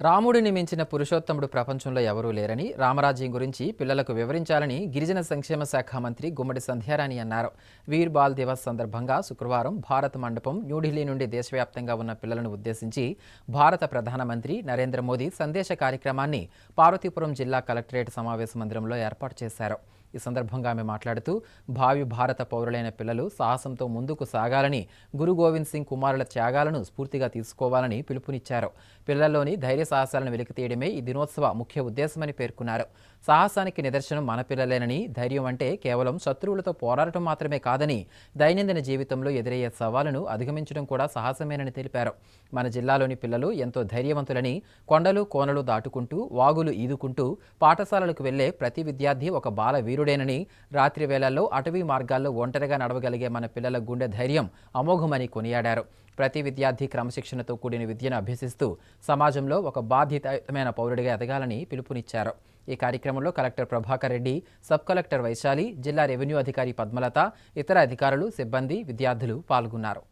రాముడిని మించిన పురుషోత్తముడు ప్రపంచంలో ఎవరూ లేరని రామరాజ్యం గురించి పిల్లలకు వివరించాలని గిరిజన సంక్షేమ శాఖ మంత్రి గుమ్మడి సంధ్యారాణి అన్నారు. వీర్ బాల్ దివస్ సందర్భంగా శుక్రవారం భారత్ మండపం న్యూఢిల్లీ నుండి దేశవ్యాప్తంగా ఉన్న పిల్లలను ఉద్దేశించి భారత ప్రధానమంత్రి నరేంద్ర మోదీ సందేశ కార్యక్రమాన్ని పార్వతీపురం జిల్లా కలెక్టరేట్ సమావేశ మందిరంలో ఏర్పాటు చేశారు. ఈ సందర్భంగా ఆమె మాట్లాడుతూ భావి భారత పౌరులైన పిల్లలు సాహసంతో ముందుకు సాగాలని గురు గోవింద్ సింగ్ కుమారుల త్యాగాలను స్ఫూర్తిగా తీసుకోవాలని పిలుపునిచ్చారు. పిల్లల్లోని ధైర్య సాహసాలను వెలికితీయడమే ఈ దినోత్సవ ముఖ్య ఉద్దేశమని పేర్కొన్నారు. సాహసానికి నిదర్శనం మన పిల్లలేనని ధైర్యం అంటే కేవలం శత్రువులతో పోరాడటం మాత్రమే కాదని దైనందిన జీవితంలో ఎదురయ్యే సవాలును అధిగమించడం కూడా సాహసమేనని తెలిపారు. మన జిల్లాలోని పిల్లలు ఎంతో ధైర్యవంతులని కొండలు కోనలు దాటుకుంటూ వాగులు ఈదుకుంటూ పాఠశాలలకు వెళ్ళే ప్రతి విద్యార్థి ఒక బాల వీరుడేనని రాత్రి వేళల్లో అటవీ మార్గాల్లో ఒంటరిగా నడవగలిగే మన పిల్లల గుండె ధైర్యం అమోఘమని కొనియాడారు. ప్రతి విద్యార్థి క్రమశిక్షణతో కూడిన విద్యను అభ్యసిస్తూ సమాజంలో ఒక బాధ్యతమైన పౌరుడిగా ఎదగాలని పిలుపునిచ్చారు. ఈ కార్యక్రమంలో collector Prabhakar Reddy sub collector Vaishali జిల్లా రెవెన్యూ అధికారి పద్మలత ఇతర అధికారులు సిబ్బంది విద్యార్థులు పాల్గొన్నారు.